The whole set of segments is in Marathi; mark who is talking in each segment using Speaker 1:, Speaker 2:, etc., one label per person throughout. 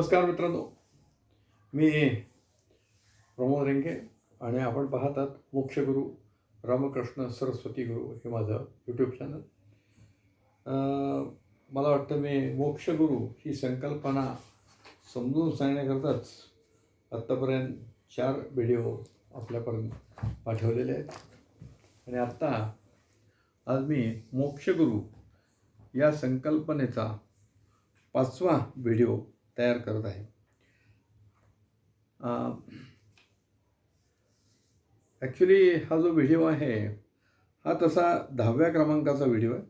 Speaker 1: नमस्कार मित्रांनो. मी प्रमोद रेंगे आणि आपण पाहतात मोक्षगुरू रामकृष्ण सरस्वती गुरु हे माझं यूट्यूब चॅनल मला वाटतं मी मोक्षगुरू ही संकल्पना समजून सांगण्याकरताच आत्तापर्यंत चार व्हिडिओ आपल्यापर्यंत पाठवलेले आहेत. आणि आत्ता आज मी मोक्षगुरू या संकल्पनेचा पाचवा व्हिडिओ तयार करत आहे. ॲक्च्युली हा जो व्हिडिओ आहे हा तसा दहाव्या क्रमांकाचा व्हिडिओ आहे.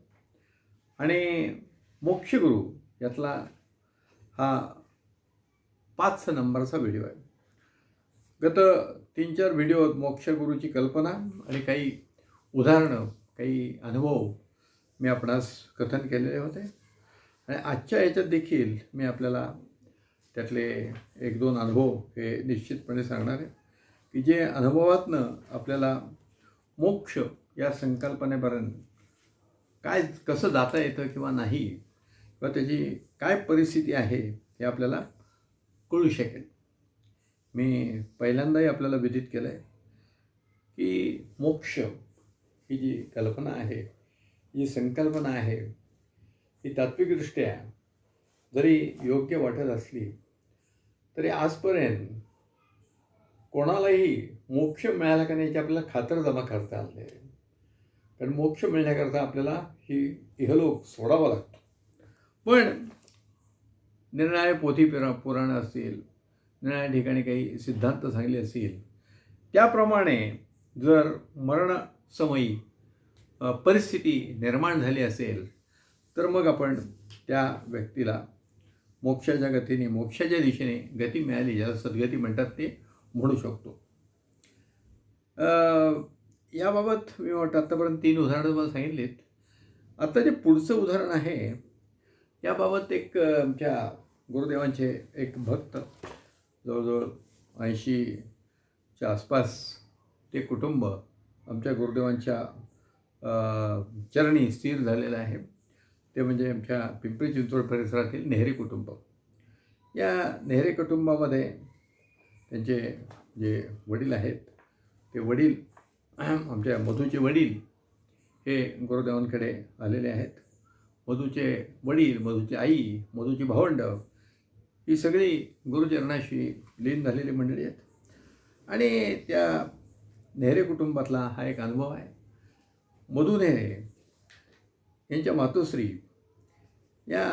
Speaker 1: आणि मोक्षगुरू यातला हा पाच नंबरचा व्हिडिओ आहे. गत तीन चार व्हिडिओत मोक्षगुरूची कल्पना आणि काही उदाहरणं काही अनुभव मी आपणास कथन केलेले होते. आणि आजच्या याच्यात देखील मी आपल्याला त्यातले एक दोन अनुभव हे निश्चितपणे सांगणार आहे. की जे अनुभवातनं आपल्याला मोक्ष या संकल्पनेपर्यंत काय कसं जाता येतं किंवा नाही किंवा त्याची काय परिस्थिती आहे हे आपल्याला कळू शकेल. मी पहिल्यांदाही आपल्याला विदित केलं आहे की मोक्ष ही जी कल्पना आहे जी संकल्पना आहे ही तात्विकदृष्ट्या जरी योग्य वाटत असली तरी आजपर्यंत कोणालाही मोक्ष मिळाला का नाही याची आपल्याला खातर जमा करता आलं नाही. कारण मोक्ष मिळण्याकरता आपल्याला ही इहलोक सोडावा लागतो. पण निर्णय पोथी पुरा पुराणं असतील निर्णया ठिकाणी काही सिद्धांत सांगले असतील त्याप्रमाणे जर मरणसमयी परिस्थिती निर्माण झाली असेल तर मग आपण त्या व्यक्तीला मोक्षाच्या गतीने मोक्षाच्या दिशेने गती मिळाली ज्याला सद्गती म्हणतात ते म्हणू शकतो. याबाबत मी वाटतं आत्तापर्यंत तीन उदाहरणं तुम्हाला सांगितलीत. आता जे पुढचं उदाहरण आहे याबाबत एक आमच्या गुरुदेवांचे एक भक्त जवळजवळ ऐंशीच्या आसपास ते कुटुंब आमच्या गुरुदेवांच्या चरणी स्थिर झालेलं आहे. ते म्हणजे आमच्या पिंपरी चिंचवड परिसरातील नेहरे कुटुंब. या नेहरे कुटुंबामध्ये त्यांचे जे वडील आहेत ते वडील आमच्या मधूचे वडील हे गुरुदेवांकडे आलेले आहेत. मधूचे वडील मधूची आई मधूची भावंड ही सगळी गुरुचरणाशी लीन झालेली मंडळी आहेत. आणि त्या नेहरे कुटुंबातला हा एक अनुभव आहे. मधू नेहरे यांच्या मातोश्री या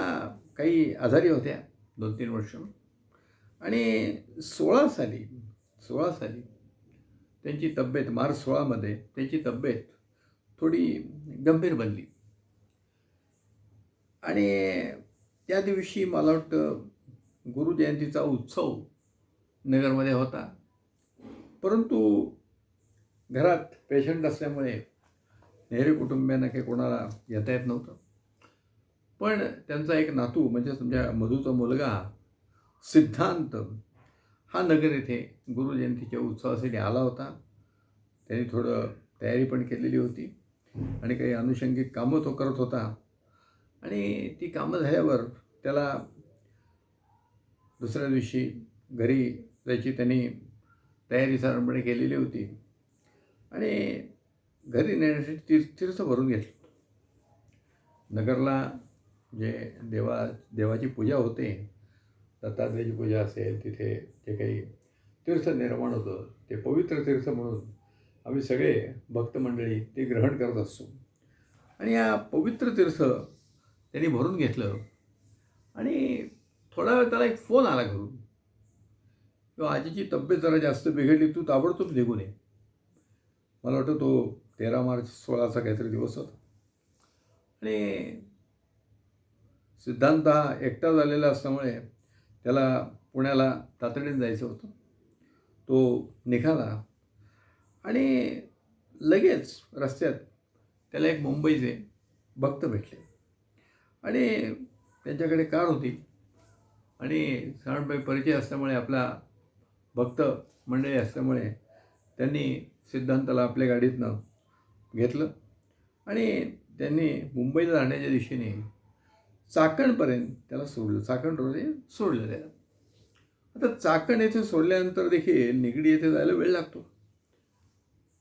Speaker 1: काही आजारी होत्या दोन तीन वर्ष. आणि सोळा साली सोळा साली त्यांची तब्येत मार्च सोळामध्ये त्यांची तब्येत थोडी गंभीर बनली. आणि त्या दिवशी मला वाटतं गुरुजयंतीचा उत्सव नगरमध्ये होता. परंतु घरात पेशंट असल्यामुळे नेहरू कुटुंबियांना काही कोणाला येता येत नव्हतं. पण त्यांचा एक नातू म्हणजे तुमच्या मधूचा मुलगा सिद्धांत हा नगर येथे गुरुजयंतीच्या उत्सवासाठी आला होता. त्यांनी थोडं तयारी पण केलेली होती आणि काही अनुषंगिक कामं तो करत होता. आणि ती कामं झाल्यावर त्याला दुसऱ्या दिवशी घरी जायची त्यांनी तयारी साधारणपणे केलेली होती. आणि घरी नेण्यासाठी तीर्थ तीर्थ भरून घेतलं. नगरला जे देवा देवाची पूजा होते दत्तात्रेयाची पूजा असेल तिथे जे काही तीर्थ निर्माण होतं ते पवित्र तीर्थ म्हणून आम्ही सगळे भक्तमंडळी ते ग्रहण करत असतो. आणि या पवित्र तीर्थ त्यांनी भरून घेतलं. आणि थोडा वेळ त्याला एक फोन आला घरून. किंवा आजीची तब्येत जरा जास्त बिघडली तू ताबडतोब निघून ये. मला वाटतं तो तेरा मार्च सोळाचा काहीतरी दिवस होता. आणि सिद्धांत हा एकटा झालेला असल्यामुळे त्याला पुण्याला तातडीने जायचं होतं. तो निघाला आणि लगेच रस्त्यात त्याला एक मुंबईचे भक्त भेटले. आणि त्यांच्याकडे कार होती. आणि साधारणपणे परिचय असल्यामुळे आपला भक्त मंडळी असल्यामुळे त्यांनी सिद्धांताला आपल्या गाडीतनं घेतलं. आणि त्यांनी मुंबईला जाण्याच्या दिशेने चाकणपर्यंत त्याला सोडलं. चाकण रोडे सोडलं त्याला. आता चाकण येथे सोडल्यानंतर देखील निगडी येथे जायला वेळ लागतो.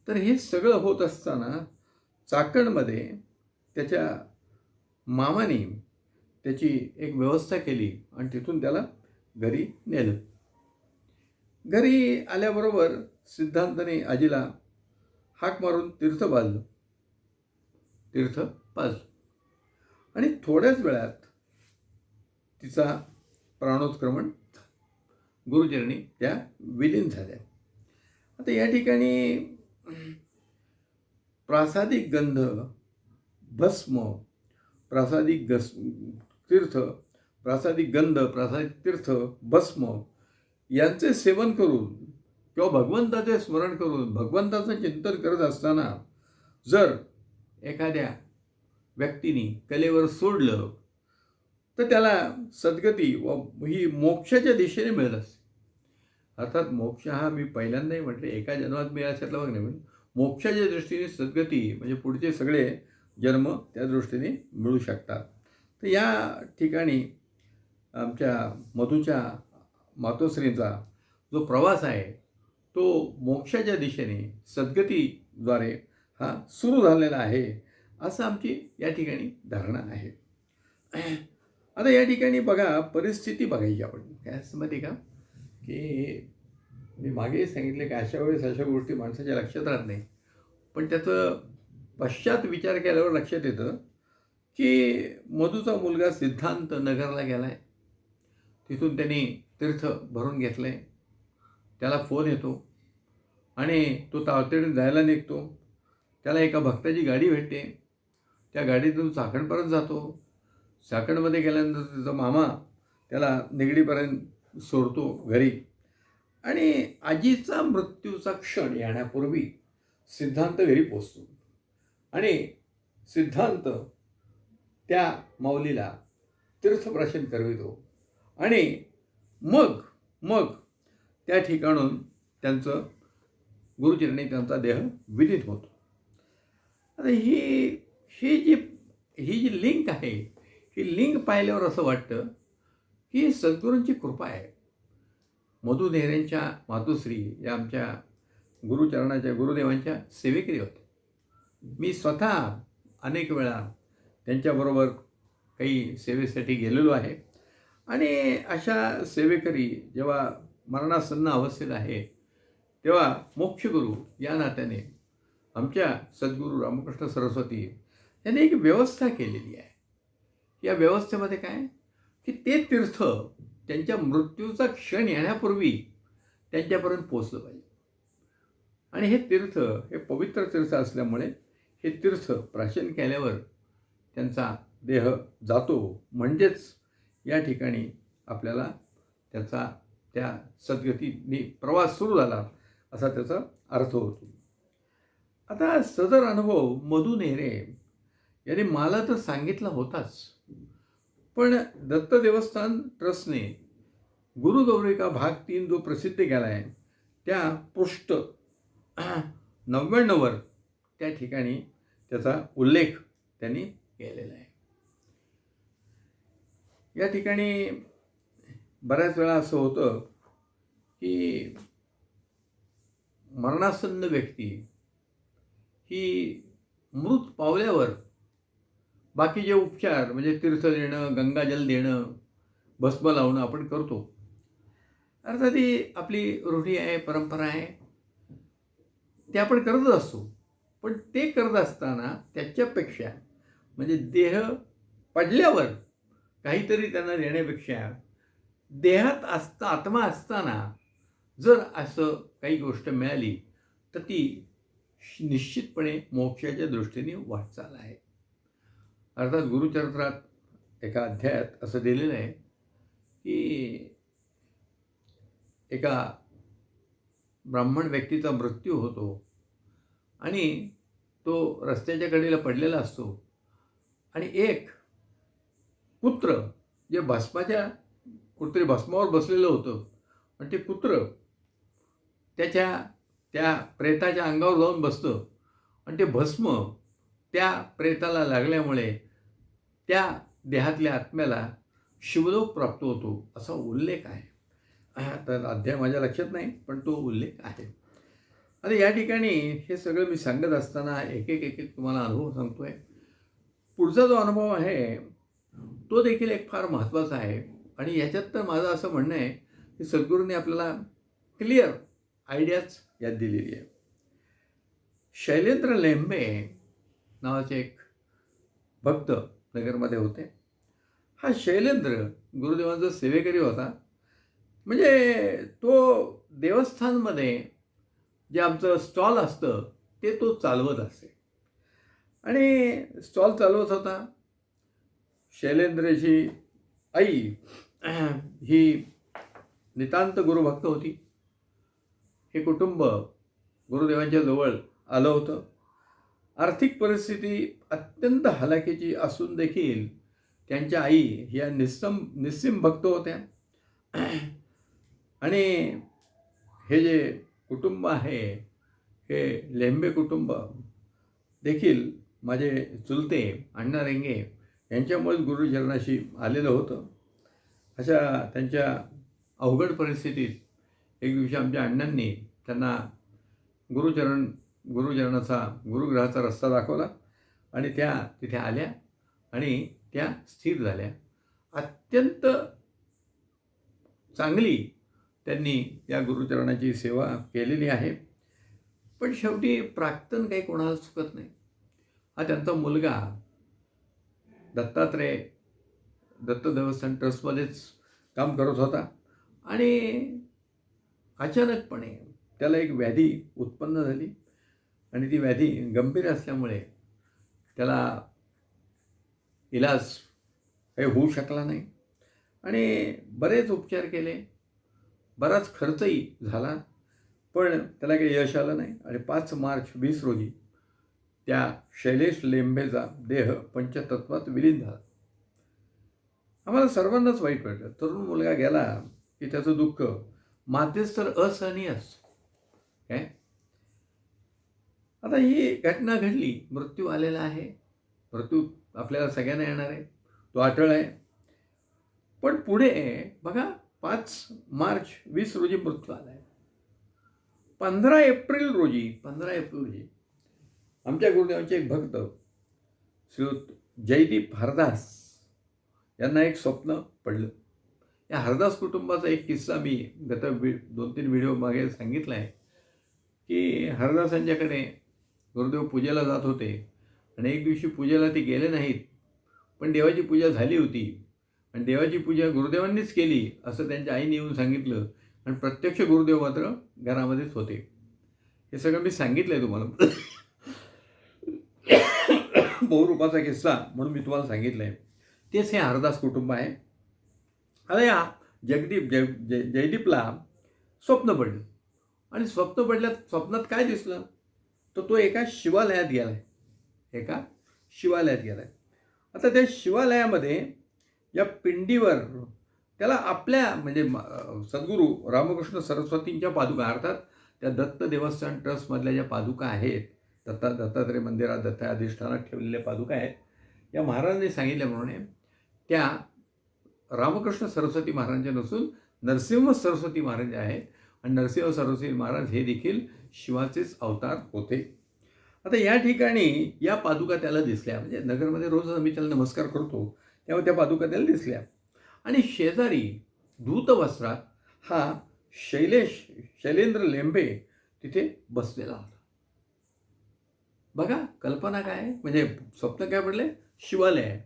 Speaker 1: तर हे सगळं होत असताना चाकणमध्ये त्याच्या मामाने त्याची एक व्यवस्था केली आणि तिथून त्याला घरी नेलं. घरी आल्याबरोबर सिद्धांताने आजीला हाक मारून तीर्थ बाजलं तीर्थ पाजलं आणि थोड्याच वेळात तिचा प्राणोत्क्रमण गुरुचरणी त्या विलीन झाल्या. आता या ठिकाणी प्रासादिक गंध भस्म प्रासादिक गस तीर्थ प्रासादिक गंध प्रासादिक तीर्थ भस्म यांचे सेवन करून किंवा भगवंताचे स्मरण करून भगवंताचं चिंतन करत असताना जर एखाद्या व्यक्तीने कलेवर सोडलं तर त्याला सद्गती व ही मोक्षाच्या दिशेने मिळत असते. अर्थात मोक्ष हा मी पहिल्यांदाही म्हटले एका जन्मात मिळाला अशातला भाग नाही मोक्षाच्या दृष्टीने सद्गती म्हणजे पुढचे सगळे जन्म त्या दृष्टीने मिळू शकतात. तर या ठिकाणी आमच्या मधूच्या मातोश्रींचा जो प्रवास आहे तो मोक्षाच्या दिशेने सद्गतीद्वारे हा सुरू झालेला आहे असं आमची या ठिकाणी धारणा आहे. आता या ठिकाणी बघा परिस्थिती बघायची आपण. काय असं माहिती का? की मी मागे सांगितले की अशा वेळेस अशा गोष्टी माणसाच्या लक्षात राहत नाही. पण त्याचं पश्चात विचार केल्यावर लक्षात येतं की मधूचा मुलगा सिद्धांत नगरला गेला आहे तिथून त्यांनी तीर्थ भरून घेतलं आहे त्याला फोन येतो. आणि तो तातडीने जायला निघतो. त्याला एका भक्ताची गाडी भेटते. त्या गाडीतून चाकणपर्यंत जातो. चाकणमध्ये गेल्यानंतर त्याचा मामा त्याला निगडीपर्यंत सोडतो घरी. आणि आजीचा मृत्यूचा क्षण येण्यापूर्वी सिद्धांत घरी पोचतो आणि सिद्धांत त्या माऊलीला तीर्थप्राशन करवितो. आणि मग मग त्या ठिकाणून त्यांचं गुरुचरणी त्यांचा देह विदित होतो. आता ही ही जी ही जी लिंक आहे ही लिंक पाहिल्यावर असं वाटतं की सद्गुरूंची कृपा आहे. मधु नेहरेंच्या मातुश्री या आमच्या गुरुचरणाच्या गुरुदेवांच्या सेवेकरी होत्या मी स्वतः अनेक वेळा त्यांच्याबरोबर काही सेवेसाठी गेलेलो आहे. आणि अशा सेवेकरी जेव्हा मरणासन्न अवस्थेत आहे. तेव्हा मोक्षगुरू या नात्याने आमच्या सद्गुरू रामकृष्ण सरस्वती यांनी एक व्यवस्था केलेली आहे. या व्यवस्थेमध्ये काय? की ते तीर्थ त्यांच्या मृत्यूचा क्षण येण्यापूर्वी त्यांच्यापर्यंत पोचलं पाहिजे. आणि हे तीर्थ हे पवित्र तीर्थ असल्यामुळे हे तीर्थ प्राशन केल्यावर त्यांचा देह जातो. म्हणजेच या ठिकाणी आपल्याला त्याचा त्या सद्गतीने प्रवास सुरू झाला असा त्याचा अर्थ होतो. आता सदर अनुभव मधु नेहरे यांनी मला तर सांगितला होताच. पण दत्त देवस्थान ट्रस्टने गुरुगौरिका भाग तीन जो प्रसिद्ध केला आहे त्या पृष्ठ नव्याण्णववर त्या ठिकाणी त्याचा उल्लेख त्यांनी केलेला आहे. या ठिकाणी बऱ्याच वेळा असं होतं की मरणासन्न व्यक्ती ही मृत पावल्यावर बाकी जे उपचार म्हणजे तीर्थ देणं गंगाजल देणं भस्म लावणं आपण करतो. अर्थात ही आपली रूढी आहे परंपरा आहे. ते आपण करतच असतो. पण ते करत असताना त्याच्यापेक्षा म्हणजे देह पडल्यावर काहीतरी त्यांना देण्यापेक्षा देहात असता आत्मा असताना जर असं काही गोष्ट मिळाली तर ती निश्चितपणे मोक्षाच्या दृष्टीने वाटचाल आहे. अर्थात गुरुचरित्रात एका अध्यायात असं दिलेलं आहे की एका ब्राह्मण व्यक्तीचा मृत्यू होतो आणि तो रस्त्याच्या कडेला पडलेला असतो आणि एक पुत्र जे भस्माच्या कुठतरी भस्मावर बसलेलं होतं. आणि ते पुत्र त्याच्या त्या प्रेताच्या अंगावर जाऊन बसतं. आणि ते भस्म त्या प्रेताला लागल्यामुळे त्या देहातल्या आत्म्याला शिवलोक प्राप्त होतो असा उल्लेख आहे. तर अध्याय माझ्या लक्षात नाही पण तो उल्लेख आहे. आता या ठिकाणी हे सगळं मी सांगत असताना एक एक एक एक तुम्हाला अनुभव सांगतो आहे पुढचा जो अनुभव आहे तो देखील एक फार महत्त्वाचा आहे. आणि याच्यात तर माझं असं म्हणणं आहे की सद्गुरूने आपल्याला क्लिअर आयडियाच यात दिलेली आहे. शैलेंद्र लेंबे नावाचे एक भक्त नगरमध्ये होते. हा शैलेंद्र गुरुदेवांचा सेवेकरी होता. म्हणजे तो देवस्थानमध्ये जे आमचं स्टॉल असतं ते तो चालवत असे. आणि स्टॉल चालवत होता. शैलेंद्रची आई ही नितांत गुरुभक्त होती. हे कुटुंब गुरुदेवांच्या जवळ आलं होतं. आर्थिक परिस्थिती अत्यंत हलाखीची असून देखील त्यांच्या आई ह्या निस्सम निस्सिम भक्त होत्या. आणि हे जे कुटुंब आहे हे लेंबे कुटुंब देखील माझे चुलते अण्णा रेंगे यांच्यामुळेच गुरुचरणाशी आलेलं होतं. अशा त्यांच्या अवघड परिस्थितीत एक दिवशी आमच्या अण्णांनी त्यांना गुरुचरण गुरुचरणाचा गुरुग्रहाचा रस्ता दाखवला आणि त्या तिथे आल्या आणि त्या स्थिर झाल्या. अत्यंत चांगली त्यांनी या गुरुचरणाची सेवा केलेली आहे. पण शेवटी प्राक्तन काही कोणाला चुकत नाही. हा त्यांचा मुलगा दत्तात्रय दत्त देवस्थान ट्रस्टमध्येच काम करत होता. आणि अचानकपणे त्याला एक व्याधी उत्पन्न झाली. आणि ती व्याधी गंभीर असल्यामुळे त्याला इलाज काही होऊ शकला नाही. आणि बरेच उपचार केले. बराच खर्चही झाला. पण त्याला काही यश आलं नाही. आणि पाच मार्च वीस रोजी त्या शैलेश लेंबेचा देह पंचतत्वात विलीन झाला. आम्हाला सर्वांनाच वाईट वाटलं. तरुण मुलगा गेला की त्याचं दुःख मातेच तर असहनीय असतं. काय? आता ही घटना घडली. मृत्यू आलेला आहे. मृत्यू आपल्याला सगळ्यांना येणार आहे. तो अटळ आहे. पण पुढे बघा पाच मार्च वीस रोजी मृत्यू आला आहे पंधरा एप्रिल रोजी पंधरा एप्रिल रोजी आमच्या गुरुदेवांचे एक भक्त श्रीयुत जयदीप हरदास यांना एक स्वप्न पडलं. या हरदास कुटुंबाचा एक किस्सा मी गत वि दोन तीन व्हिडिओ मागे सांगितला आहे की हरदासांच्याकडे गुरुदेव पूजेला जात होते आणि एक दिवशी पूजेला ते गेले नाहीत पण देवाची पूजा झाली होती आणि देवाची पूजा गुरुदेवांनीच केली असं त्यांच्या आईने येऊन सांगितलं आणि प्रत्यक्ष गुरुदेव मात्र घरामध्येच होते. हे सगळं मी सांगितलं आहे तुम्हाला. बहुरूपाचा किस्सा म्हणून मी तुम्हाला सांगितलं आहे तेच हे हरदास कुटुंब आहे. आता या जगदीप जय जय जयदीपला स्वप्न पडलं. आणि स्वप्न पडल्यात स्वप्नात काय दिसलं? तर तो एका शिवालयात गेला आहे एका शिवालयात गेला आहे आता त्या शिवालयामध्ये या पिंडीवर त्याला आपल्या म्हणजे सद्गुरू रामकृष्ण सरस्वतींच्या पादुका अर्थात त्या दत्त देवस्थान ट्रस्टमधल्या ज्या पादुका आहेत दत्ता दत्तात्रय मंदिरात दत्ता अधिष्ठानात ठेवलेल्या पादुका आहेत या महाराजांनी सांगितल्याप्रमाणे त्या रामकृष्ण सरस्वती महाराजांच्या नसून नरसिंह सरस्वती महाराज आहेत. आणि नरसिंह सरस्वती महाराज हे देखील शिवाचेच अवतार होते. आता या ठिकाणी या पादुका त्याला दिसल्या. म्हणजे नगरमध्ये रोज आम्ही त्याला नमस्कार करतो तेव्हा त्या पादुका त्याला दिसल्या. आणि शेजारी धूतवस्त्रात हा शैलेश शैलेंद्र लेंबे तिथे बसलेला होता. बघा कल्पना काय? आहे? म्हणजे स्वप्न काय म्हटले शिवालय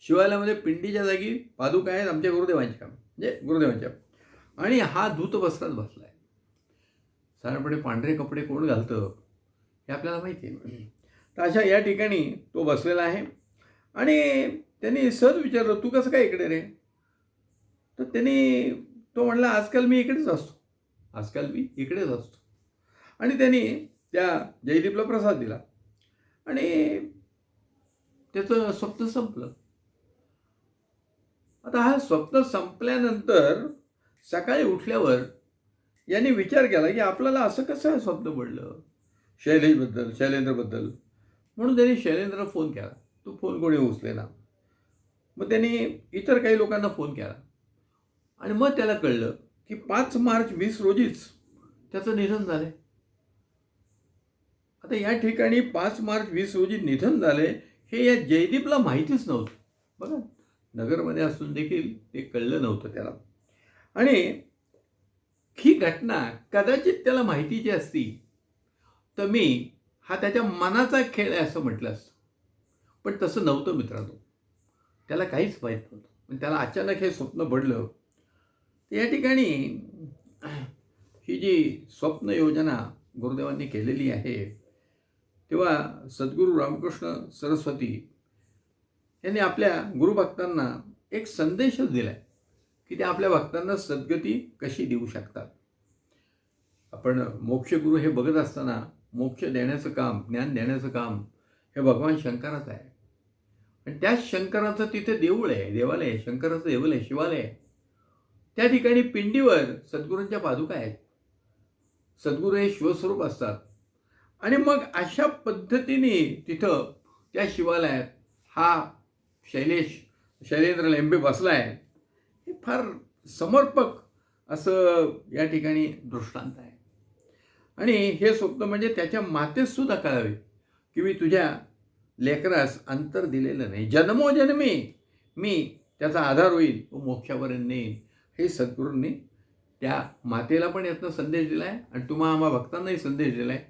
Speaker 1: शिवायला म्हणजे पिंडीच्या जागी पादुका आहेत आमच्या गुरुदेवांच्या म्हणजे गुरुदेवांच्या. आणि हा धूतवस्त्रात बसला आहे साधारणपणे पांढरे कपडे कोण घालतं हे आपल्याला माहिती आहे. तर अशा या ठिकाणी तो बसलेला आहे. आणि त्यांनी सहज विचारलं तू कसं काय इकडे रे? तर त्यांनी तो म्हणला आजकाल मी इकडेच असतो. आजकाल मी इकडेच असतो. आणि त्यांनी त्या जयदीपला प्रसाद दिला. आणि त्याचं स्वप्न संपलं. आता हा स्वप्न संपल्यानंतर सकाळी उठल्यावर यांनी विचार केला की आपल्याला असं कसं स्वप्न पडलं? शैलेशबद्दल शैलेंद्रबद्दल. म्हणून त्यांनी शैलेंद्रला फोन केला. तो फोन कोणी उचलेला मग त्यांनी इतर काही लोकांना फोन केला. आणि मग त्याला कळलं की पाच मार्च वीस रोजीच त्याचं निधन झालं आता या ठिकाणी पाच मार्च वीस रोजी निधन झाले हे या जयदीपला माहितीच नव्हतं. बघा. नगरमध्ये असून देखील ते कळलं नव्हतं त्याला. आणि ही घटना कदाचित त्याला माहितीची असती तर मी हा त्याच्या मनाचा खेळ आहे असं म्हटलं असतं. पण तसं नव्हतं मित्रांनो. त्याला काहीच माहीत नव्हतं. पण त्याला अचानक हे स्वप्न पडलं. तर या ठिकाणी ही जी स्वप्न योजना गुरुदेवांनी केलेली आहे तेव्हा सद्गुरू रामकृष्ण सरस्वती यांनी आपल्या गुरुभक्तांना एक संदेशच दिला आहे की ते आपल्या भक्तांना सद्गती कशी देऊ शकतात. आपण मोक्षगुरू हे बघत असताना मोक्ष देण्याचं काम ज्ञान देण्याचं काम हे भगवान शंकराचं आहे. आणि त्याच शंकराचं तिथे देऊळ आहे देवालय आहे शंकराचं देऊळ आहे शिवालय आहे. त्या ठिकाणी पिंडीवर सद्गुरूंच्या पादुका आहेत. सद्गुरू हे शिवस्वरूप असतात. आणि मग अशा पद्धतीने तिथं त्या शिवालयात हा शैलेश शैलेंद्र लेंबे बसला आहे हे फार समर्पक असं या ठिकाणी दृष्टांत आहे. आणि हे स्वप्न म्हणजे त्याच्या मातेसुद्धा कळावे की मी तुझ्या लेकरास अंतर दिलेलं नाही. जन्मोजन्मी मी त्याचा आधार होईल तो मोक्षापर्यंत नेईन. हे सद्गुरूंनी त्या मातेला पण यातनं संदेश दिला आहे आणि तुम्हा आम्हा भक्तांनाही संदेश दिला आहे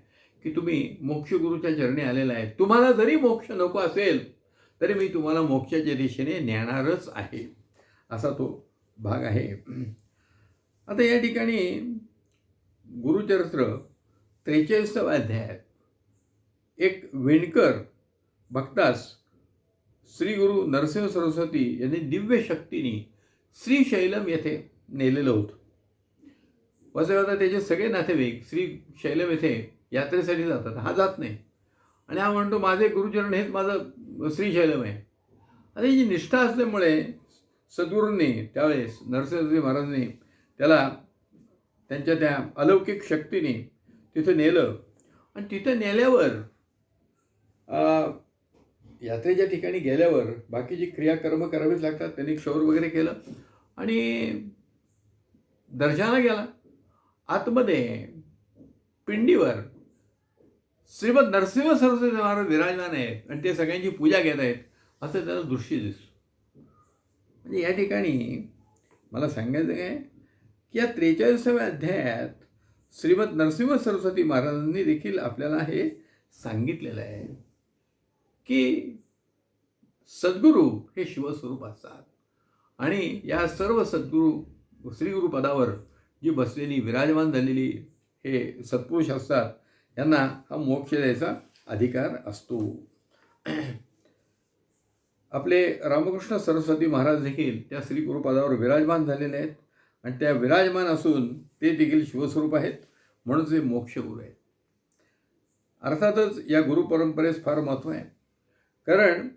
Speaker 1: की तुम्ही मोक्षगुरूच्या चरणी आलेला आहे. तुम्हाला जरी मोक्ष नको असेल तरी मी तुम्हाला मोक्षाच्या दिशेने नेणारच आहे. असा तो भाग आहे. आता या ठिकाणी गुरुचरित्र त्रेचाळीसाव्या अध्यायात एक विणकर भक्तास श्री गुरु नरसिंह सरस्वती यांनी दिव्य शक्तीने श्रीशैलम येथे नेलेलं होतं. वसे आता त्याचे सगळे नातेवाईक श्री शैलम येथे यात्रेसाठी जातात. हा जात नाही. आणि हा म्हणतो माझे गुरुचरण हेच माझं श्रीशैलम आहे. आणि ही जी निष्ठा असल्यामुळे सद्गुरूंनी त्यावेळेस नरसिंहजी महाराजांनी त्याला त्यांच्या त्या अलौकिक शक्तीने तिथं नेलं. आणि तिथं नेल्यावर यात्रेच्या ठिकाणी गेल्यावर बाकीची क्रियाकर्म करावीच लागतात त्यांनी क्षौर वगैरे केलं आणि दर्शनाला गेला. आतमध्ये पिंडीवर श्रीमद नरसिंह सरस्वती महाराज विराजमान आहेत आणि ते सगळ्यांची पूजा घेत आहेत असं त्याला दृश्य दिसतो. म्हणजे या ठिकाणी मला सांगायचं काय की या त्रेचाळीसाव्या अध्यायात श्रीमद नरसिंह सरस्वती महाराजांनी देखील आपल्याला हे सांगितलेलं आहे की सद्गुरू हे शिवस्वरूप असतात. आणि या सर्व सद्गुरू श्रीगुरुपदावर जी बसलेली विराजमान झालेली हे सत्पुरुष असतात यांना हा मोक्ष द्यायचा अधिकार असतो. आपले रामकृष्ण सरस्वती महाराज देखील त्या श्रीगुरुपदावर विराजमान झालेले आहेत आणि त्या विराजमान असून ते देखील शिवस्वरूप आहेत म्हणून ते मोक्षगुरू आहेत. अर्थातच या गुरुपरंपरेस फार महत्त्व आहे. कारण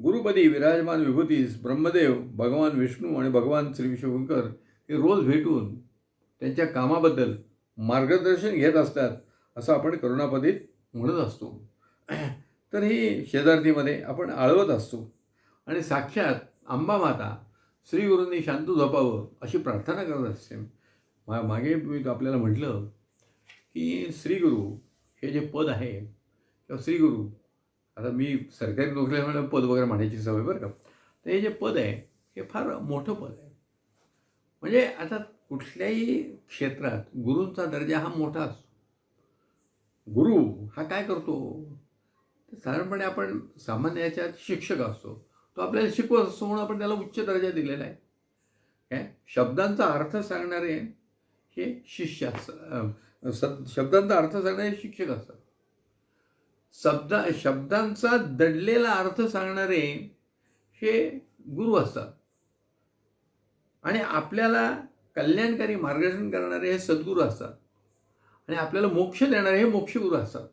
Speaker 1: गुरुपदी विराजमान विभूतीस ब्रह्मदेव भगवान विष्णू आणि भगवान श्री विश्वशंकर हे रोज भेटून त्यांच्या कामाबद्दल मार्गदर्शन घेत असतात. असं आपण करुणापदीत म्हणत असतो. तर ही शेजारतीमध्ये आपण आळवत असतो. आणि साक्षात अंबा माता श्रीगुरूंनी शांत झोपावं अशी प्रार्थना करत असते. मा मागे मी आपल्याला म्हटलं की श्रीगुरू हे जे पद आहे किंवा श्रीगुरू आता मी सरकारी नोकरीला पद वगैरे म्हणायची सवय बरं का. तर हे जे पद आहे हे फार मोठं पद आहे. म्हणजे आता कुठल्याही क्षेत्रात गुरूंचा दर्जा हा मोठा असतो. गुरु हा काय करतो? साधारणपणे आपण सामान्य याच्यात शिक्षक असतो. तो आपल्याला शिकवत असतो म्हणून आपण त्याला उच्च दर्जा दिलेला आहे. काय शब्दांचा अर्थ सांगणारे हे शिष्य असतात. शब्दांचा अर्थ सांगणारे शिक्षक असतात. शब्द शब्दांचा दडलेला अर्थ सांगणारे हे गुरु असतात. आणि आपल्याला कल्याणकारी मार्गदर्शन करणारे हे सद्गुरू असतात. आणि आपल्याला मोक्ष देणारे हे मोक्षगुरू असतात.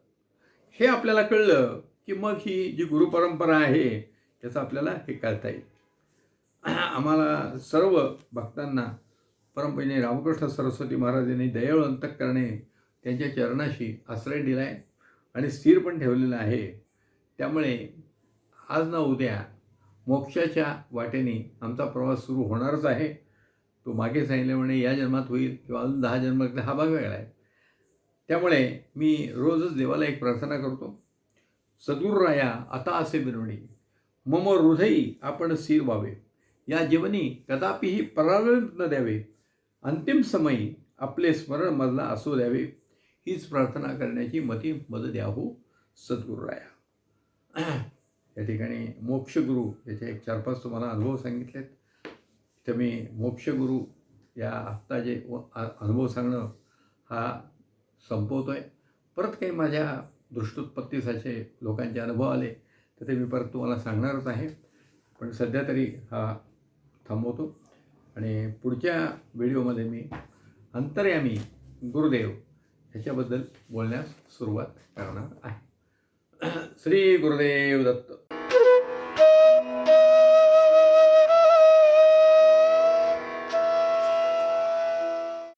Speaker 1: हे आपल्याला कळलं की मग ही जी गुरुपरंपरा आहे त्याचं आपल्याला हे कळता येईल. आम्हाला सर्व भक्तांना परमपैने रामकृष्ण सरस्वती महाराजांनी दयाळ अंतक करणे त्यांच्या चरणाशी आश्रय दिला आहे आणि स्थिर पण ठेवलेलं आहे. त्यामुळे आज ना उद्या मोक्षाच्या वाटेने आमचा प्रवास सुरू होणारच आहे. तो मागे सांगितल्यामुळे या जन्मात होईल किंवा अजून दहा जन्मात हा भाग वेगळा आहे. त्यामुळे मी रोजच देवाला एक प्रार्थना करतो. सद्गुरुराया आता असे बिनवणी मम हृदयी आपण स्थिर व्हावे. या जीवनी कदापिही परावृत न द्यावे. अंतिम समयी आपले स्मरण मधला असू द्यावे. हीच प्रार्थना करण्याची मती मद द्याहो सद्गुरुराया या ठिकाणी मोक्षगुरू याचे एक चार पाच तुम्हाला अनुभव सांगितलेत. तर मी मोक्षगुरू या आत्ता जे व- अनुभव सांगणं हा संपवतो आहे परत काही माझ्या दृष्टोत्पत्तीसाचे लोकांचे अनुभव आले तर ते मी परत तुम्हाला सांगणारच आहे. पण सध्या तरी हा थांबवतो. आणि पुढच्या व्हिडिओमध्ये मी अंतर्यामी गुरुदेव ह्याच्याबद्दल बोलण्यास सुरुवात करणार आहे. श्री गुरुदेव दत्त.